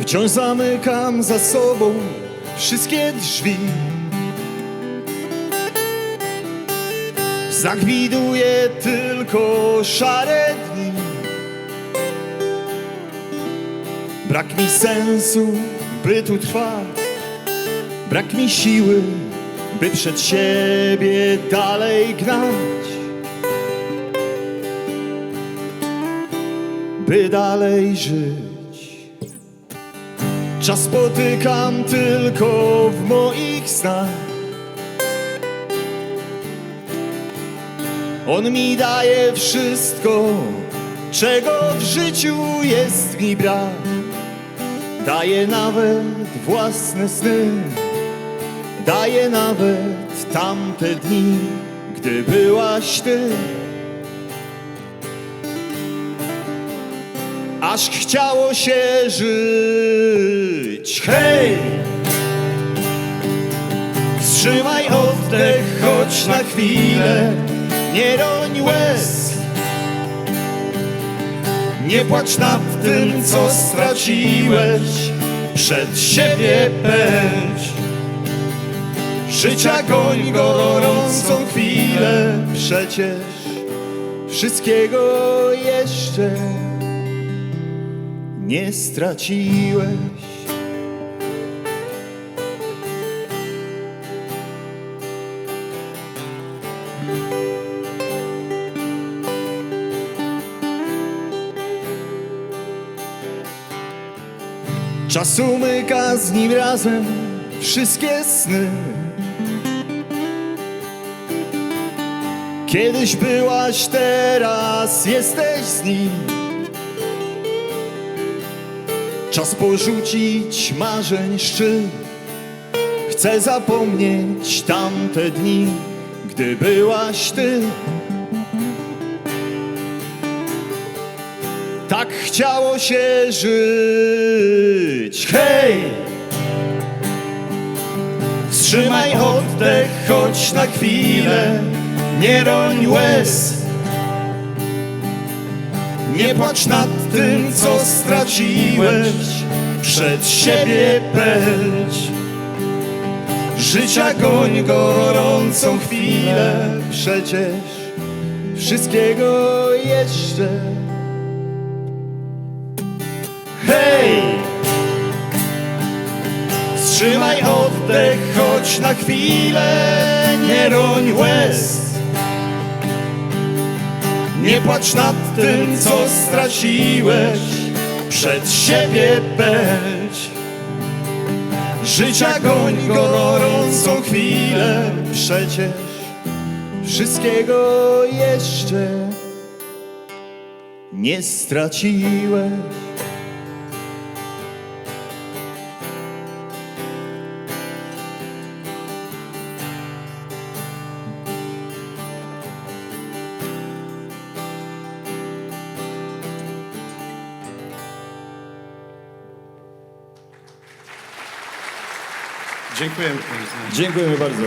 Wciąż zamykam za sobą wszystkie drzwi. Zagwiduję tylko szare dni. Brak mi sensu, by tu trwać. Brak mi siły, by przed siebie dalej gnać. By dalej żyć. Czas spotykam tylko w moich snach. On mi daje wszystko, czego w życiu jest mi brak. Daje nawet własne sny, daje nawet tamte dni, gdy byłaś ty. Aż chciało się żyć. Hej! Wstrzymaj oddech, choć na chwilę, nie roń łez. Nie płacz nad tym, co straciłeś, przed siebie pędź. Życia goń gorącą chwilę, przecież wszystkiego jeszcze nie straciłeś. Czas umyka z nim razem wszystkie sny. Kiedyś byłaś, teraz jesteś z nim. Czas porzucić marzeń szczyt. Chcę zapomnieć tamte dni, gdy byłaś ty. Tak chciało się żyć. Hej! Wstrzymaj oddech, choć na chwilę. Nie roń łez. Nie płacz nad tym, co straciłeś. Przed siebie pędź. Życia goń gorącą chwilę. Przecież wszystkiego jeszcze Hej! Wstrzymaj oddech, choć na chwilę nie roń łez. Nie płacz nad tym, co straciłeś, przed siebie pędź. Życia goń gorącą chwilę, przecież wszystkiego jeszcze nie straciłeś. Dziękujemy. Dziękujemy bardzo.